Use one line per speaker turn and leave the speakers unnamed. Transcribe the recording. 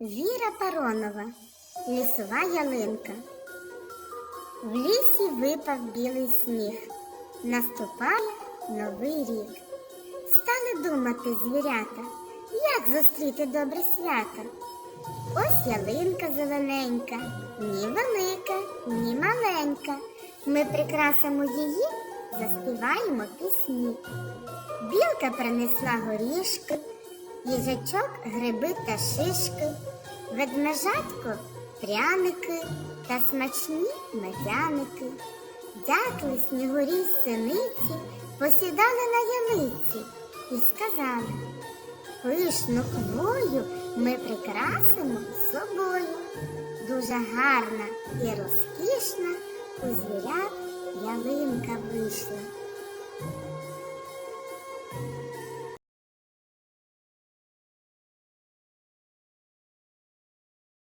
Віра Паронова, лісова ялинка. В лісі випав білий сніг. Наступає новий рік. Стали думати звірята, як зустріти добре свято. Ось ялинка зелененька, ні велика, ні маленька. Ми прикрасимо її, заспіваємо пісні. Білка принесла горішки, їжачок гриби та шишки, ведмежатко пряники та смачні медяники. Дятли, снігурі, синиці посідали на ялиці і сказали, пишну хвою ми прикрасимо собою. Дуже гарна і розкішна у звірят ялинка вийшла.